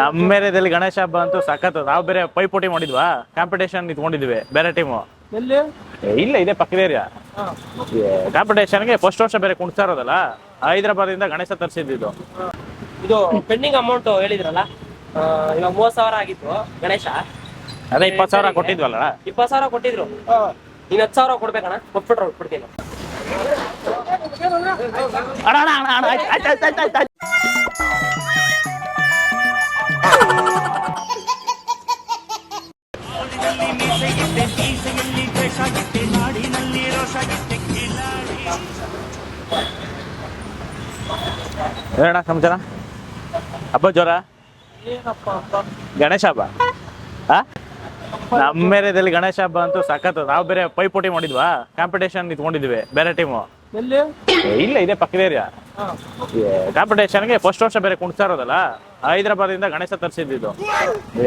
ನಮ್ಮ ಏರಿಯಾದಲ್ಲಿ ಗಣೇಶ ಹಬ್ಬ ಅಂತೂ ಸಖತ್ ನಾವ್ ಬೇರೆ ಪೈಪೋಟಿ ಮಾಡಿದ್ವಾ? ಕಾಂಪಿಟೇಷನ್ ಇಟ್ಕೊಂಡಿದ್ವಿ ಬೇರೆ ಟೀಮು ಇಲ್ಲ ಇದೆ ಪಕ್ಕದ ಏರಿಯಾ ಗೆ ಕಾಂಪಿಟೇಷನ್ಗೆ ಫಸ್ಟ್ ವರ್ಷ ಬೇರೆ ಕುಣಿಸ್ತಾ ಇರೋದಲ್ಲ? ಹೈದರಾಬಾದಿಂದ ಗಣೇಶ ತರಿಸಿದ್ದು ಇದು. ಪೆಂಡಿಂಗ್ ಅಮೌಂಟ್ ಹೇಳಿದ್ರಲ್ಲ? ಇವಾಗ ಮೂವತ್ ಸಾವಿರ ಆಗಿತ್ತು ಗಣೇಶ. ಅದೇ ಇಪ್ಪತ್ ಸಾವಿರ ಕೊಟ್ಟಿದ್ವಲ್ಲ? ಇಪ್ಪತ್ ಸಾವಿರ ಕೊಟ್ಟಿದ್ರು. ಇನ್ನು ಇನ್ ಹತ್ತು ಸಾವಿರ ಕೊಡ್ಬೇಕಣ್ಣ. ಕೊಟ್ಬಿಟ್ರೆ ಕೊಡ್ತೀನಿ. ಏನಣ್ಣ ಸಮಾಚಾರ? ಹಬ್ಬ ಜ್ವರ ಗಣೇಶ ಹಬ್ಬ? ಆ? ನಮ್ಮ ಏರಿಯಾದಲ್ಲಿ ಗಣೇಶ ಹಬ್ಬ ಅಂತೂ ಸಖತ್ ನಾವು ಬೇರೆ ಪೈಪೋಟಿ ಮಾಡಿದ್ವಾ? ಕಾಂಪಿಟೇಷನ್ ಇಟ್ಕೊಂಡಿದ್ವಿ ಬೇರೆ ಟೀಮು ಇಲ್ಲ ಇದೆ ಪಕ್ಕದ ಏರಿಯಾ. ಕಾಂಪಿಟೇಷನ್ಗೆ ಫಸ್ಟ್ ವರ್ಷ ಬೇರೆ ಕುಣಿಸ್ತಾ ಇರೋದಲ್ಲ? ಹೈದರಾಬಾದಿಂದ ಗಣೇಶ ತರಿಸಿದ್ದು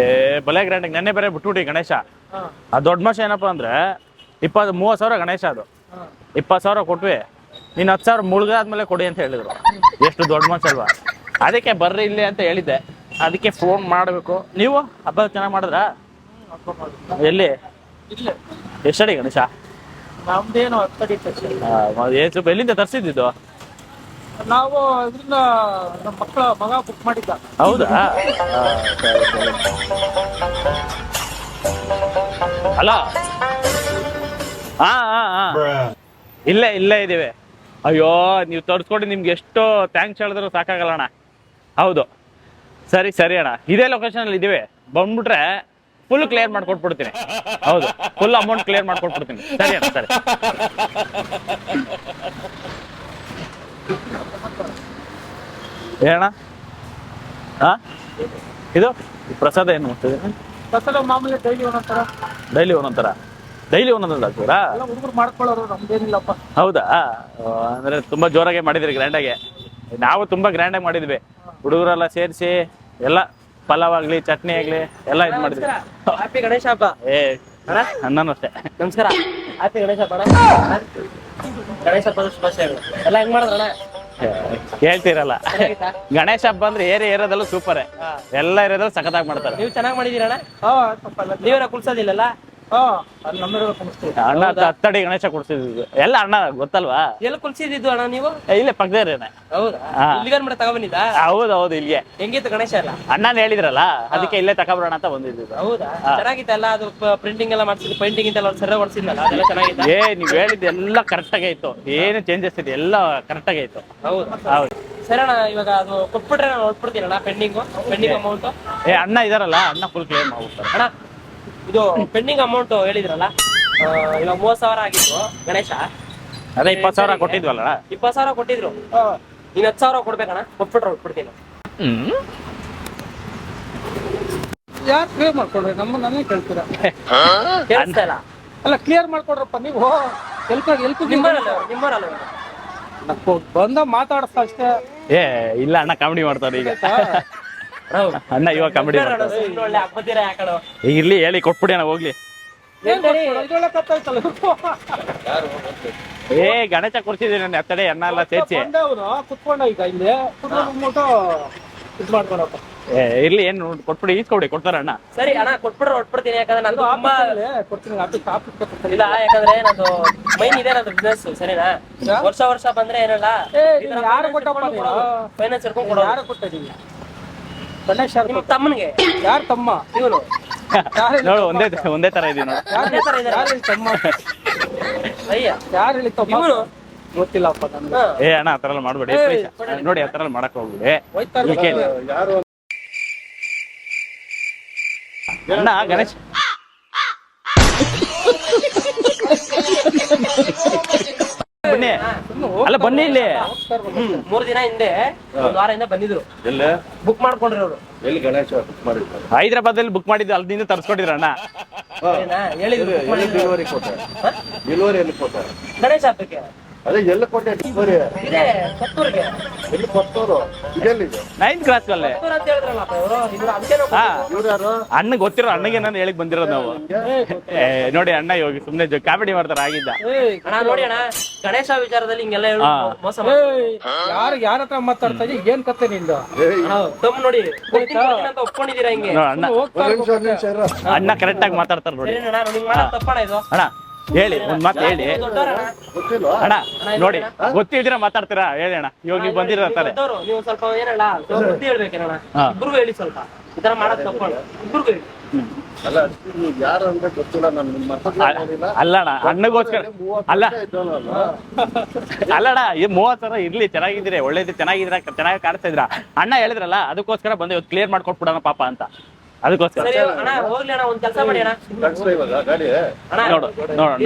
ಏ ಬಲೆ ಗ್ರ್ಯಾಂಡ್ ನೆನ್ನೆ ಬೇರೆ ಬಿಟ್ಬಿಟ್ಟು ಗಣೇಶ. ಆ ದೊಡ್ಡ ಮನುಷ್ಯ ಏನಪ್ಪ ಅಂದ್ರೆ ಇಪ್ಪತ್ತು ಮೂವತ್ತು ಸಾವಿರ ಗಣೇಶ ಅದು. ಇಪ್ಪತ್ತು ಸಾವಿರ ಕೊಟ್ವಿ. ನೀನು ಹತ್ತು ಸಾವಿರ ಮುಳುಗಾದ್ಮೇಲೆ ಕೊಡಿ ಅಂತ ಹೇಳಿದ್ರು. ಎಷ್ಟು ದೊಡ್ಡ ಮನ್ಸಲ್ವಾ ಅಲ್ವಾ? ಅದಕ್ಕೆ ಬರ್ರಿ ಇಲ್ಲಿ ಅಂತ ಹೇಳಿದ್ದೆ. ಅದಕ್ಕೆ ಫೋನ್ ಮಾಡಬೇಕು. ನೀವು ಹಬ್ಬ ಚೆನ್ನಾಗಿ ಮಾಡಿದ್ರಾ. ಎಲ್ಲಿ? ಇಲ್ಲೇ ಎಷ್ಟಡಿ ಗಣೇಶ? ನಮ್ದೇನು ಸ್ವಲ್ಪ ಎಲ್ಲಿಂದ ತರಿಸಿದ್ದು ನಾವು ಇದರಿಂದ ನಮ್ಮ ಮಕ್ಕಳ ಮಗ ಬುಕ್ ಮಾಡಿದ್ದ. ಹೌದಾ. ಅಲ್ಲ ಹಾ ಹಾ ಹಾ. ಇಲ್ಲೇ ಇಲ್ಲೇ ಇದೀವಿ ಅಯ್ಯೋ ನೀವು ತೋರಿಸ್ಕೊಂಡು ನಿಮ್ಗೆ ಎಷ್ಟು ಥ್ಯಾಂಕ್ಸ್ ಹೇಳಿದ್ರು ಸಾಕಾಗಲ್ಲ ಅಣ್ಣ. ಹೌದು. ಸರಿ ಸರಿ ಅಣ್ಣ. ಇದೇ ಲೊಕೇಶನ್ ಅಲ್ಲಿ ಇದೀವಿ ಬಂದ್ಬಿಟ್ರೆ ಫುಲ್ ಕ್ಲಿಯರ್ ಮಾಡ್ಕೊಟ್ಬಿಡ್ತೀನಿ. ಹೌದು. ಫುಲ್ ಅಮೌಂಟ್ ಕ್ಲಿಯರ್ ಮಾಡ್ಕೊಟ್ಬಿಡ್ತೀನಿ. ಸರಿ ಅಣ್ಣ ಸರಿ. ಏನಣ್ಣ ಹಾ ಇದು? ಪ್ರಸಾದ ಏನು ಮಾಡ್ತಿದ್ದೀನಿ ಪ್ರಸಾದ ಮಾಮೂಲಿ ಡೈಲಿ ಒಂದೊಂಥರ ಡೈಲಿ ಒಂದೊಂಥರ ಡೈಲಿ ಒಂದೊಂದು ಹಾಕ್ತೀರಾ ಎಲ್ಲ ಹುಡುಗರು ಮಾಡ್ಕೊಳ್ಳೋರು ನಮ್ದೇನಿಲ್ಲಪ್ಪ. ಹೌದಾ? ಅಂದ್ರೆ ತುಂಬಾ ಜೋರಾಗೆ ಮಾಡಿದ್ರಿ ಗ್ರ್ಯಾಂಡಾಗೆ ನಾವು ತುಂಬಾ ಗ್ರ್ಯಾಂಡಾಗಿ ಮಾಡಿದ್ವಿ. ಹುಡುಗರೆಲ್ಲ ಸೇರಿಸಿ ಎಲ್ಲ ಪಲಾವ್ ಆಗ್ಲಿ ಚಟ್ನಿ ಆಗ್ಲಿ ಎಲ್ಲ ಇದು ಮಾಡಿದ್ವಿ. ಹ್ಯಾಪಿ ಗಣೇಶ ಹಬ್ಬ. ಏ ನಾನು ಅಷ್ಟೇ. ನಮಸ್ಕಾರ. ಹ್ಯಾಪಿ ಗಣೇಶ ಹಬ್ಬ. ಗಣೇಶ ಹಬ್ಬದ ಶುಭಾಶಯಗಳು. ಎಲ್ಲ ಹೆಂಗ್ ಮಾಡಿದ್ರಣ ಹೇಳ್ತಿರಲ್ಲ? ಗಣೇಶ ಹಬ್ಬ ಅಂದ್ರೆ ಏರಿ ಏರಿಯಾದಲ್ಲೂ ಸೂಪರ್. ಎಲ್ಲ ಏರಿಯಾದಲ್ಲೂ ಸಖತ್ತಾಗಿ ಮಾಡ್ತಾರೆ. ನೀವು ಚೆನ್ನಾಗಿ ಮಾಡಿದೀರಣ್ಣ ಹಾ ತಪ್ಪಲ್ಲ ಅಣ್ಣ ಹತ್ತಡಿ ಗಣೇಶ ಕೊಡ್ಸಿದ್ವಿ ಎಲ್ಲ ಅಣ್ಣ ಗೊತ್ತಲ್ವಾ? ಎಲ್ಲ ಕುಳ್ಸಿದ್ದು ಅಣ್ಣ ನೀವು? ಇಲ್ಲ ಏರಿಯಾನೆ ಹೌದಾ? ಹೌದು ಹೌದು ಇಲ್ಲಿಗೆ ಹೆಂಗಿತ್ತು ಗಣೇಶ ಎಲ್ಲ? ಅಣ್ಣನ ಹೇಳಿದ್ರಲ್ಲ ಅದಕ್ಕೆ ಇಲ್ಲೇ ತಗೊಬರೋಣ ಅಂತ ಬಂದಿದ್ದು. ಹೌದಾ? ಚೆನ್ನಾಗಿತ್ತಲ್ಲ ಅದು ಪ್ರಿಂಟಿಂಗ್ ಎಲ್ಲ ಮಾಡ್ಸಿದ್ದು ಪೇಂಟಿಂಗ್ ಇಂದ ಸರ ಹೊಡ್ಸಿದ್ನಲ್ಲ ಅದೆಲ್ಲ ಚೆನ್ನಾಗಿತ್ತು? ಏ ನೀವ್ ಹೇಳಿದ್ದು ಎಲ್ಲ ಕರೆಕ್ಟ್ ಆಗಿ ಇತ್ತು. ಏನು ಚೇಂಜಸ್ ಇದೆ ಎಲ್ಲ ಕರೆಕ್ಟ್ ಆಗಿತ್ತು ಹೌದು ಹೌದಾ? ಹೌದು. ಸರಿ ಅಣ್ಣ ಇವಾಗ ಅದು ಕೊಟ್ಬಿಟ್ರೆ ನಾನು ಹೊಡ್ಬಿಡ್ತೀನಣ್ಣ ಪೆಂಡಿಂಗು ಪೆಂಡಿಂಗ್ ಅಮೌಂಟ್ ಏ. ಅಣ್ಣ ಇದಾರಲ್ಲ ಅಣ್ಣ ಫುಲ್ ಕ್ಲೇಮ್ ಮಾಡ್ಬಿಡ್ತಾರೆ ಅಣ್ಣ ಇದು ಪೆಂಡಿಂಗ್ ಅಮೌಂಟ್ ಹೇಳಿದ್ರಲ್ಲ ಆ, ಇವಾಗ ಮೂವತ್ ಸಾವಿರ ಆಗಿತ್ತು ಗಣೇಶ. ಅದೇ ಇಪ್ಪತ್ತು ಸಾವಿರ ಕೊಟ್ಟಿದ್ವಲ್ಲ? ಇಪ್ಪತ್ ಸಾವಿರ ಕೊಟ್ಟಿದ್ರು. ನೀನ್ ಹತ್ತು ಸಾವಿರ ಕೊಡ್ಬೇಕಣ್ಣ ಕೊಟ್ಬಿಟ್ರೆ ಕೊಡ್ತೀನಿ. ಯಾರು ಕ್ಲಿಯರ್ ಮಾಡ್ಕೊಡ್ರಿ? ನಮ್ಮ ನನಗೆ ಕೇಳ್ತೀರಾ? ಕೇಳಿಸ್ತಾ ಇಲ್ಲ. ಅಲ್ಲ ಕ್ಲಿಯರ್ ಮಾಡ್ಕೊಡ್ರಪ್ಪ ನೀವು. ಎಲ್ಕ ಎಲ್ಕ ನಿಮ್ಮರಲ್ಲ ನಿಮ್ಮರಲ್ಲ ಬಂದ ಮಾತಾಡಿಸ್ತಾ ಅಷ್ಟೇ. ಏ ಇಲ್ಲ ಅಣ್ಣ ಕಾಮಿಡಿ ಮಾಡ್ತಾರೆ ಈಗ. ಅಣ್ಣ ಇವಾಗ ಕಾಮಿಡಿ ಇರ್ಲಿ ಹೇಳಿ ಕೊಟ್ಬಿಡಿ ಅಣ್ಣ ಹೋಗ್ಲಿ. ಏ ಗಣೇಶ ಕೊಡ್ಸಿದೀನಿ ನನ್ನ ಎತ್ತಡೆ ಅಣ್ಣ ಎಲ್ಲ ಸೇರ್ಸಿ. ಕುತ್ಕೊಂಡ ಈಗ ಇಲ್ಲಿ ಏ ಇರ್ಲಿ ಏನ್ ಕೊಟ್ಬಿಡಿ ಈಸ್ಕೊಬಿಡಿ ಕೊಡ್ತಾರ ಅಣ್ಣ. ಸರಿ ಅಣ್ಣ ಕೊಟ್ಬಿಟ್ರೆ ಹೊಟ್ಬಿಡ್ತೀನಿ ಯಾಕಂದ್ರೆ ನಂದು ತುಂಬಾ ಇಲ್ಲ ಯಾಕಂದ್ರೆ ನಂದು ಮೈನ್ ಇದೆ ನಂದು ಬಿಸ್ನೆಸ್ ಸರಿನಾ? ವರ್ಷ ವರ್ಷ ಬಂದ್ರೆ ಏನಲ್ಲ? ಯಾರು ಕೊಟ್ಟಪ್ಪ ಫೈನಾನ್ಸ್ ಹಿಡ್ಕೊಂಡ್ ಕೊಡೋದು. ಯಾರು ಕೊಟ್ಟಿದ್ದೀವಿ ಗಣೇಶ್ ಯಾರು ನಿಮ್ ತಮ್ಮನಿಗೆ. ಯಾರು ತಮ್ಮ? ಇವರು. ನೋಡು ಒಂದೇ ಒಂದೇ ತರ ಇದೀವಿ ನೋಡು ಯಾರು ತರ ಇದಾರೆ. ಯಾರು ತಮ್ಮ? ಅಯ್ಯ. ಯಾರು ಹೇಳಿ ತಮ್ಮ? ಇವನು ಗೊತ್ತಿಲ್ಲಪ್ಪ ನನಗೆ. ಏ ಅಣ್ಣ ಆ ಥರ ಎಲ್ಲ ಮಾಡ್ಬೇಡಿ please. ನೋಡಿ ಆ ಥರ ಎಲ್ಲ ಮಾಡಕ್ ಹೋಗ್ಬಿಡಿ. ಇಲ್ಲಿ. ಯಾರು ಅಣ್ಣ ಗಣೇಶ್. ಬನ್ನಿ ಅಲ್ಲ ಬನ್ನಿ ಇಲ್ಲಿ. ಮೂರ್ ದಿನ ಹಿಂದೆ ಒಂದ್ ಹಿಂದೆ ಬಂದಿದ್ರು. ಬುಕ್ ಮಾಡ್ಕೊಂಡ್ರಿ ಅವರು ಎಲ್ಲಿ ಗಣೇಶ ಬುಕ್ ಹೈದರಾಬಾದ್ ಅಲ್ಲಿ ಬುಕ್ ಮಾಡಿದ್ದು ಅಲ್ಲಿಂದ ತರ್ಸ್ಕೊಟ್ಟಿದ್ರ ಅಣ್ಣ. ಹೇಳಿದ್ರು ಮಾಡಿದ್ರು. ಡೆಲಿವರಿ ಕೊಟ್ಟಾರೆ? ಡೆಲಿವರಿ ಎಲ್ಲಿ ಕೊಟ್ಟ ಗಣೇಶ ಹಬ್ಬಕ್ಕೆ. ಅದೇ ಎಲ್ಲ ಕೊಟ್ಟೆ ಡಿಸ್ಕವರಿ ಇದೆ ಕೊತ್ತೂರಿಗೆ. ಎಲ್ಲಿ ಕೊತ್ತೂರು? ಇದೆಲ್ಲಿದೆ? ನೈನ್ತ್ ಕ್ಲಾಸ್ ಅಲ್ಲೇ. ಕೊತ್ತೂರು ಅಂತ ಹೇಳಿದ್ರಲ್ಲಪ್ಪ ಇವರು? ಇವ್ರು ಅದಕ್ಕೆ ನಾವು ಹಾ ಇವ್ರು ಯಾರು? ಅಣ್ಣ ಗೊತ್ತಿರೋ ಅಣ್ಣಗೆ ನಾನು ಹೇಳಿಕ್ ಬಂದಿರೋದು ನಾವು. ಏ, ನೋಡಿ ಅಣ್ಣ ಇವಾಗ ಸುಮ್ನೆ ಕಾಮಿಡಿ ಮಾಡ್ತಾರ ಆಗಿದ್ದ ಅಣ್ಣ ನೋಡಿ ಅಣ್ಣ. ಗಣೇಶ ವಿಚಾರದಲ್ಲಿ ಹಿಂಗೆಲ್ಲ ಹೇಳಿ. ಹಾ. ಮೋಸ ಯಾರು ಯಾರ ಹತ್ರ ಮಾತಾಡ್ತಾ ಇದೀಯ? ಏನ್ ಕತೆ ನಿಂದು? ಅಣ್ಣ ತಮ್ಮ ನೋಡಿ. ಕೊಡ್ತೀನಿ ಕೊಡ್ತೀನಿ ಅಂತ ಒಪ್ಕೊಂಡಿದ್ದೀರಾ ಹಿಂಗೆ? ನೋಡ್ ಅಣ್ಣ. ಹೋಗ್ತಾ ಒಂದ್ ನಿಮಿಷ ಒಂದ್ ನಿಮಿಷ ಇರು. ಅಣ್ಣ ಕರೆಕ್ಟ್ ಆಗಿ ಮಾತಾಡ್ತಾರೆ ನೋಡಿ. ಸರಿ ಅಣ್ಣ ನಿಮ್ಗೆ ಮಾಡೋದು ತಪ್ಪಣ ಇದು. ಅಣ್ಣ. ಹೇಳಿ ಒಂದ್ ಮಾತು ಹೇಳಿ. ಅಣ್ಣ ನೋಡಿ ಗೊತ್ತಿದ್ರೆ ಮಾತಾಡ್ತೀರಾ? ಹೇಳಿ ಅಣ್ಣ. ಇವಾಗ ನೀವು ಬಂದಿರ್ತಾರೆ ದೊಡ್ಡವ್ರು, ನೀವು ಸ್ವಲ್ಪ ಏನಲ್ಲ ಸ್ವಲ್ಪ ಬುದ್ಧಿ ಹೇಳ್ಬೇಕೇನಣ್ಣ. ಇಬ್ರಿಗೂ ಹೇಳಿ ಸ್ವಲ್ಪ. ಈ ತರ ಮಾಡೋದು ತಪ್ಪಣ ಇಬ್ರಿಗೂ ಹೇಳಿ. ಅಲ್ಲ ನೀವು ಯಾರು ಅಂತ ಗೊತ್ತಿಲ್ಲ ನಾನು ನಿಮ್ಮ ಮಕ್ಕಳು ನೋಡಿಲ್ಲ ಅಲ್ಲಣ್ಣ ಅಣ್ಣಗೋಸ್ಕರ ಅಲ್ಲ. ಅಲ್ಲಣ್ಣ ಈ ಮೂವತ್ ಸಾವಿರ ಇರ್ಲಿ ಚೆನ್ನಾಗಿದ್ದೀರಿ ಒಳ್ಳೇದು ಚೆನ್ನಾಗಿದ್ರ ಚೆನ್ನಾಗಿ ಕಾಣಿಸ್ತಾ ಇದ್ರ ಅಣ್ಣ ಹೇಳಿದ್ರಲ್ಲ ಅದಕ್ಕೋಸ್ಕರ ಬಂದು ಇವತ್ತು ಕ್ಲಿಯರ್ ಮಾಡ್ಕೊಟ್ಬಿಡೋಣ ಪಾಪ ಅಂತ. ಅದಕ್ಕೋಸ್ಕರ. ಸರಿ ಅಣ್ಣ ಹೋಗ್ಲಿ ಅಣ್ಣ ಒಂದ್ ಕೆಲಸ ಮಾಡಿ ಅಣ್ಣ. ನೋಡು ನೋಡೋಣ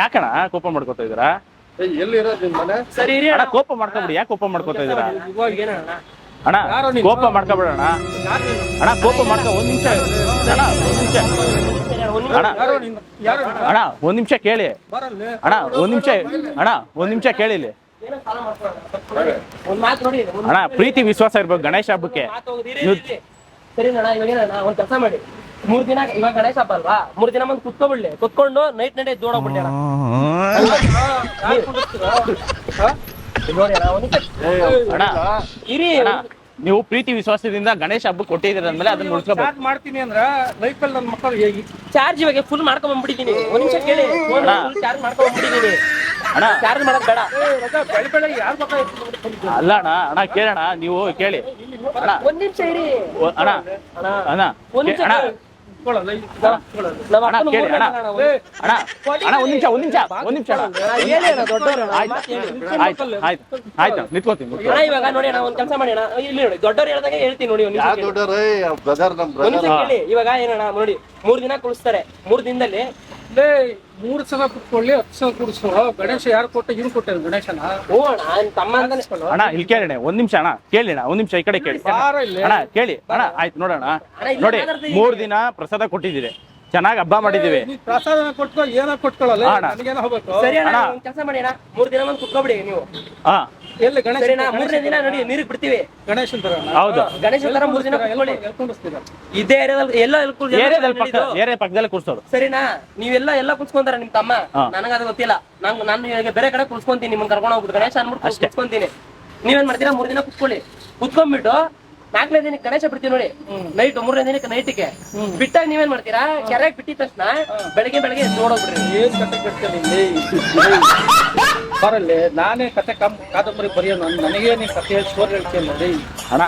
ಯಾಕಣ್ಣ ಕೋಪ ಮಾಡ್ಕೋತಾ ಇದೀರ ಸರಿ ಇರಿ ಅಣ್ಣ ಅಣ್ಣ. ಕೋಪ ಮಾಡ್ಕೊಬಿಡಿ ಯಾಕೆ ಕೋಪ ಮಾಡ್ಕೋತಾ ಇದ್ದೀರಾ? ಇವಾಗ ಏನಣ್ಣ ಅಣ್ಣ? ಕೋಪ ಮಾಡ್ಕೊಬೇಡಣ್ಣ ಯಾರು ಅಣ್ಣ ಕೋಪ ಮಾಡ್ಕೊ ಒಂದ್ ನಿಮಿಷ. ಅಣ್ಣ ಒಂದ್ ನಿಮಿಷ. ಅಣ್ಣ, ಒಂದ್ ನಿಮಿಷ. ಅಣ್ಣ ಒಂದ್ ನಿಮಿಷ ಕೇಳಿ. ಬರಲ್ಲ. ಅಣ್ಣ ಒಂದ್ ನಿಮಿಷ ಅಣ್ಣ ಒಂದ್ ನಿಮಿಷ ಕೇಳಿ ಇಲ್ಲಿ. ಒಂದ್ ಮಾತು ನೋಡಿ ಅಣ್ಣ ಪ್ರೀತಿ ವಿಶ್ವಾಸ ಇರ್ಬೇಕು ಗಣೇಶ ಹಬ್ಬಕ್ಕೆ. ಸರಿ ಅಣ್ಣ ಇವಾಗ ಒಂದ್ ಕೆಲಸ ಮಾಡಿ. ಮೂರ್ ದಿನ ಇವಾಗ ಗಣೇಶ ಹಬ್ಬ ಅಲ್ವಾ? ಮೂರ್ ದಿನ ಬಂದು ಕುತ್ಕೊಬಿಡ್ಲಿ. ಕುತ್ಕೊಂಡು ನೈಟ್ ನೈಟ್ ಕುಂದಿರ್ತೀರೋ? ನೋಡಿ ಅಣ್ಣ ಒಂದ್ ನಿಮಿಷ. ಅಣ್ಣ. ಇರಿ. ಅಣ್ಣ ನೀವು ಪ್ರೀತಿ ವಿಶ್ವಾಸದಿಂದ ಗಣೇಶ ಹಬ್ಬ ಕೊಟ್ಟಿದ್ದೀರ ಅಂದ್ಮೇಲೆ ಅದನ್ನ ಉಳಿಸ್ಕೋಬೇಕು ಮಾಡ್ತೀನಿ ಅಂದ್ರ ಅಲ್ಲಿ ನನ್ನ ಮಕ್ಕಳು ಚಾರ್ಜ್ ಇವಾಗ ಫುಲ್ ಮಾಡ್ಕೊಂಡ್ ಬಂದ್ಬಿಟ್ಟಿದೀನಿ. ಒಂದ್ ನಿಮಿಷ ಕೇಳಿ. ಚಾರ್ಜ್ ಮಾಡ್ಕೊಂಡ್ ಬಂದ್ಬಿಟ್ಟಿದೀನಿ. ಅಣ್ಣ. ಚಾರ್ಜ್ ಮಾಡೋದ್ ಬೇಡ. ಅಲ್ಲ ಅಣ್ಣ ಅಣ್ಣ ಕೇಳೋಣ ನೀವು ಕೇಳಿ. ಅಣ್ಣ. ಒಂದ್ ನಿಮಿಷ ಇರಿ. ಅಣ್ಣ. ಅಣ್ಣ. ಅಣ್ಣ. ಒಂದ್ ನಿಮಿಷ ಅಣ್ಣ. ಅಣ್ಣ, ಅಕ್ಕನ ಕೇಳಿ, ಅಣ್ಣ. ಅಣ್ಣ, ಏ, ಅಣ್ಣ ಅಣ್ಣ ಒಂದ್ ನಿಮಿಷ ಒಂದ್ ನಿಮಿಷ ಒಂದ್ ನಿಮಿಷ ಅಣ್ಣ. ಅಣ್ಣ, ದೊಡ್ಡವ್ರು ಅಣ್ಣ, ಆಯ್ತು ಆಯ್ತು ಆಯ್ತು ಆಯ್ತು ನಿಂತ್ಕೋತೀನಿ ಅಣ್ಣ ಇವಾಗ ನೋಡಿ ಅಣ್ಣ ಒಂದ್ ಕೆಲಸ ಮಾಡಿ ಅಣ್ಣ. ಇಲ್ಲಿ ನೋಡಿ ದೊಡ್ಡವ್ರು ಹೇಳ್ದಂಗೆ ಹೇಳ್ತೀನಿ ನೋಡಿ ಒಂದ್ ನಿಮಿಷ ಕೇಳಿ. ಇವಾಗ ಏನಣ್ಣ ನೋಡಿ ಮೂರ್ ದಿನ ಕುಳಿಸ್ತಾರೆ. ಮೂರ್ ದಿನದಲ್ಲಿ ಲೇ, ಮೂರು ಸಲ ಕುತ್ಕೊಳ್ಳಿ ಹತ್ತು ಸಲ ಕೂಡಿಸು ಗಣೇಶ ಯಾರು ಕೊಟ್ಟ? ಇವ್ರು ಕೊಟ್ಟೆ ಗಣೇಶನ? ಓ ಅಣ್ಣ ತಮ್ಮ ಅಣ್ಣ ಇಲ್ಲಿ ಕೇಳಿ ಒಂದ್ ನಿಮಿಷ ಅಣ್ಣ ಕೇಳಿ ಅಣ್ಣ ಒಂದ್ ನಿಮಿಷ ಈ ಕಡೆ ಕೇಳಿ. ಬಾರ ಇಲ್ಲಿ? ಅಣ್ಣ ಕೇಳಿ ಅಣ್ಣ ಆಯ್ತು ನೋಡೋಣ. ನೋಡಿ ಮೂರ್ ದಿನ ಪ್ರಸಾದ ಕೊಟ್ಟಿದ್ದೀರಿ. ಚೆನ್ನಾಗಿ ಹಬ್ಬ ಮಾಡಿದೀವಿ. ಪ್ರಸಾದ ಕೊಟ್ಕೊ ಏನೋ ಕೊಟ್ಕೊಳ್ಳಲ್ಲ ಅಣ್ಣ. ನನಗೇನೋ ಹೋಗ್ಬೇಕು? ಸರಿ ಅಣ್ಣ ಅಣ್ಣ. ಒಂದ್ ಕೆಲಸ ಮಾಡಿ ಅಣ್ಣ. ಮೂರ್ ದಿನ ಬಂದು ಕುತ್ಕೊಬಿಡಿ ನೀವು. ಹಾ. ಎಲ್ಲಿ ಗಣೇಶ ಸರಿನಾ? ಮೂರನೇ ದಿನ ನೋಡಿ ನೀರಿಗೆ ಬಿಡ್ತೀವಿ. ಗಣೇಶನ್ ತರ ಹೌದು. ಗಣೇಶ ತರ ಮೂರ್ ದಿನ ಕುತ್ಕೊಳ್ಳಿ. ಇದೇ ಏರಿಯಾದಲ್ಲಿ ಎಲ್ಲ ಏರಿಯಾದಲ್ಲಿ ಪಕ್ಕ ಏರಿಯಾ ಪಕ್ಕದಲ್ಲೇ ಕೂರ್ಸೋದು ಸರಿನಾ? ನೀವೆಲ್ಲ ಎಲ್ಲ ಕುತ್ಕೊಂತಾರ ನಿಮ್ ತಮ್ಮ. ಹಾ. ನನಗ ಅದು ಗೊತ್ತಿಲ್ಲ. ನಂಗ್ ನಾನು ಇವಾಗ ಬೇರೆ ಕಡೆ ಕುತ್ಕೊಂತೀನಿ ನಿಮ್ಮನ್ನ ಕರ್ಕೊಂಡು ಹೋಗ್ಬಿಟ್ಟು ಗಣೇಶ ಅನ್ಬಿಟ್ಟು ಅಷ್ಟೇ. ಕುತ್ಕೊಂತೀನಿ. ನೀವೇನ್ ಮಾಡ್ತೀರಾ? ಮೂರ್ ದಿನ ಕುತ್ಕೊಳ್ಳಿ. ಕುತ್ಕೊಂಡ್ಬಿಟ್ಟು ನಾಲ್ಕನೇ ದಿನಕ್ಕೆ ಗಣೇಶ ಬಿಡ್ತೀವಿ ನೋಡಿ. ನೈಟ್ ಮೂರನೇ ದಿನಕ್ಕೆ ನೈಟಿಗೆ ಬಿಟ್ಟಾಗ ನೀವೇನ್ ಮಾಡ್ತೀರಾ? ಕೆರೆಗೆ ಬಿಟ್ಟಿದ ತಕ್ಷಣ ಬೆಳಗ್ಗೆ ಬೆಳಗ್ಗೆ ನೋಡೋಗ್ಬಿಡ್ರಿ. ಏನ್ ಕತೆ ಕಟ್ತೀನಿ ಬರಲ್ಲೇ ನಾನೇ ಕತೆ ಕಮ್ ಕಾದಂಬರಿ ಬರೆಯೋ ನನಗೇ ನೀನ್ ಕತೆ ಹೇಳಿ ಸ್ಟೋರಿ ಹೇಳ್ತೀನಿ ನೋಡಿ. ಅಣ್ಣ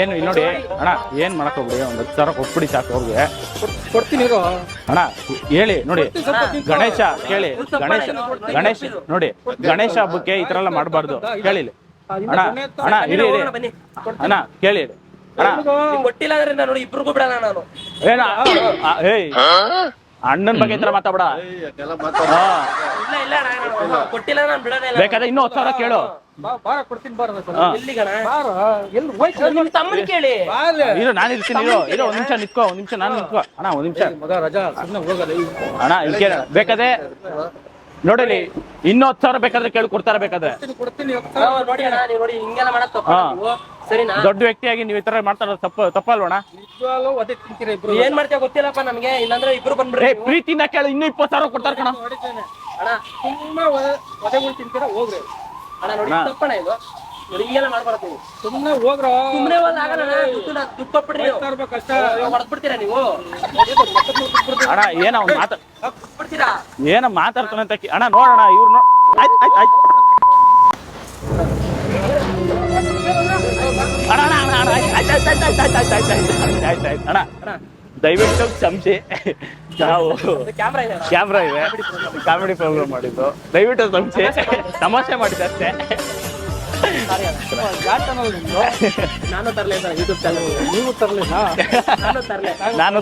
ಏನು ಇಲ್ಲಿ ನೋಡಿ? ಅಣ್ಣ ಏನ್ ಮಾಡಕ್ ಹೋಗ್ಬಿಡಿ? ಒಂದ್ ಹತ್ತು ಸಾವಿರ ಕೊಟ್ಬಿಡಿ ಸಾಕು ಅವ್ರಿಗೆ. ಕೊಡ್ತೀನಿ ಇರೋ. ಅಣ್ಣ ಹೇಳಿ ನೋಡಿ. ಗಣೇಶ ಕೇಳಿ. ಗಣೇಶ ಗಣೇಶ ನೋಡಿ. ಗಣೇಶ ಹಬ್ಬಕ್ಕೆ ಈ ತರ ಎಲ್ಲ ಮಾಡಬಾರ್ದು. ಕೇಳಿ. ಅಣ್ಣ ಅಣ್ಣ ಇರಿ ಇರಿ. ಬನ್ನಿ. ಅಣ್ಣ ಕೇಳಿ ಗೊತ್ತಿಲ್ಲ ಅಂದ್ರೆ ಇಬ್ರಿಗೂ ಬಿಡಲ್ಲ ನಾನು. ಏನ ಆ, ಏಯ್. ಅಣ್ಣನ ಬಗ್ಗೆ ಮಾತಾಡ ಎಲ್ಲ ಮಾತಾಡ ಇಲ್ಲ ಇಲ್ಲ ಅಣ್ಣ, ನಾನು ಕೊಟ್ಟಿಲ್ಲ ನಾನು ಬಿಡೋದೇ ಇಲ್ಲ. ಬೇಕಾದ್ರೆ ಇನ್ನೂ ಹತ್ತು ಸಾವಿರ ಕೇಳು. ಬಾರ ಕೊಡ್ತೀನಿ ಬಾರ ಹಾ. ಎಲ್ಲಿಗಣ ಬಾರ ಎಲ್ಲಿ ಹೋಯ್ತು ನಿಮ್ ತಮ್ಮನ್ ಕೇಳಿ. ಬಾರ್ಲೆ. ನಾನು ಇರ್ತೀನಿ ಇರು. ಇರು ಒಂದ್ ನಿಮಿಷ ನಿತ್ಕೋ ಒಂದ್ ನಿಮಿಷ ನಾನು ನಿತ್ಕೋ. ಅಣ್ಣ ಒಂದ್ ನಿಮಿಷ ಮಗ ರಜಾ ಸುಮ್ಮನೆ ಹೋಗಲ್ಲ. ಅಣ್ಣ ಇಲ್ಲಿ ಕೇಳ. ಬೇಕಾದ್ರೆ ನೋಡಿಲಿ ಇನ್ನೂ ಹತ್ತು ಸಾವಿರ ಬೇಕಾದ್ರೆ ಕೇಳಿ ಕೊಡ್ತಾರ ಬೇಕಾದ್ರೆ ಸರಿನಾ ದೊಡ್ಡ ವ್ಯಕ್ತಿಯಾಗಿ ನೀವು ಈ ತರ ಮಾಡ್ತಾರ ತಪ್ಪ ತಪ್ಪಲ್ವಣ ನಿಜವಾಗ್ಲೂ ಒದೆ ತಿಂತೀರಾ ಇಬ್ರು ಏನ್ ಮಾಡ್ತೀಯ ಗೊತ್ತಿಲ್ಲಪ್ಪ ನಮ್ಗೆ ಇಲ್ಲಾಂದ್ರೆ ಇಬ್ರು ಏ ಬಂದ್ಬಿಡ್ರಿ. ಪ್ರೀತಿನ ಕೇಳಿ ಇನ್ನೂ ಇಪ್ಪತ್ತು ಸಾವಿರ ಕೊಡ್ತಾರ ಕಣ. ಅಣ್ಣ ತುಂಬಾ ಒದೆಗಳು ತಿಂತೀರ ಹೋಗ್ರಿ. ಅಣ್ಣ ನೋಡಿ. ತಪ್ಪಣ ಇದು. ನೋಡಿ ಹಿಂಗೆಲ್ಲ ಮಾಡ್ಬಾರ್ದು. ಸುಮ್ಮನೆ ಹೋಗ್ರ. ಸುಮ್ನೆ ಒಂದ್ ಆಗಲ್ಲ ಅಣ್ಣ ದುಡ್ಡು ನಾ- ದುಡ್ಡು ಕೊಟ್ಬಿಡ್ರಿ ನೀವು. ಇರ್ಬೇಕಷ್ಟ. ಹೊಡೆದ್ಬಿಡ್ತೀರಾ ನೀವು? ಅಣ್ಣ ಏನ ಅವ್ನು ಏನ ಮಾತಾಡ್ತಾನೆ ಅಂತ ಅಣ್ಣ ನೋಡೋಣ ಇವ್ರು ಆಯ್ತು ಆಯ್ತು ಆಯ್ತು ಅಣ್ಣ ದಯವಿಟ್ಟು ಕ್ಷಮಿಸಿ ನಾವು ಕ್ಯಾಮ್ರಾ ಇದೆ ಕಾಮಿಡಿ ಪ್ರೋಗ್ರಾಮ್ ಮಾಡಿದ್ದು ದಯವಿಟ್ಟು ಕ್ಷಮಿಸಿ ತಮಾಷೆ ಮಾಡಿದ್ದೆ ಅಷ್ಟೇ ನಾನು ತರಲೆ ನೀವು ನಾನು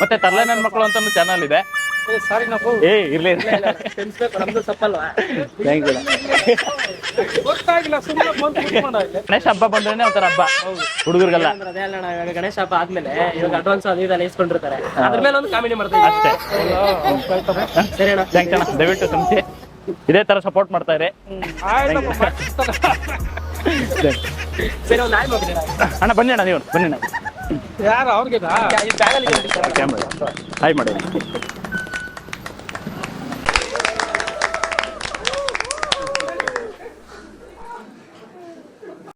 ಮತ್ತೆ ತರ್ಲೆ ನನ್ನ ಮಕ್ಕಳು ಅಂತ ಚಾನಲ್ ಇದೆ ಏ ಇರ್ಲಿ. Thank you. ಗಣೇಶ ಹಬ್ಬ ಬಂದ್ರೆ ಒಂಥರ ಹಬ್ಬ. ಹುಡುಗರಿಗೆಲ್ಲ. ಗಣೇಶ ಹಬ್ಬ ಆದ್ಮೇಲೆ ಇವಾಗ ಅಡ್ವಾನ್ಸ್ ಅದು ಇದೆಲ್ಲ ಇಸ್ಕೊಂಡಿರ್ತಾರೆ. ಅದ್ರ ಮೇಲೆ ಒಂದು ಕಾಮಿಡಿ ಮಾಡ್ತಾರೆ ಅಷ್ಟೇ. ಸರಿ ಅಣ್ಣ. ಥ್ಯಾಂಕ್ಸ್ ಅಣ್ಣ. ದಯವಿಟ್ಟು ಸಂಸ್ಥೆ ಇದೇ ತರ ಸಪೋರ್ಟ್ ಮಾಡ್ತಾ. ಸರಿ ಒಂದು ನಾಯಿ ಅಣ್ಣ ಬನ್ನಿ ಅಣ್ಣ ನೀವು ಬನ್ನಿ ಅಣ್ಣ. ಯಾರು ಅವ್ರಿಗೆ ಹಾಯ್ ಮಾಡಿ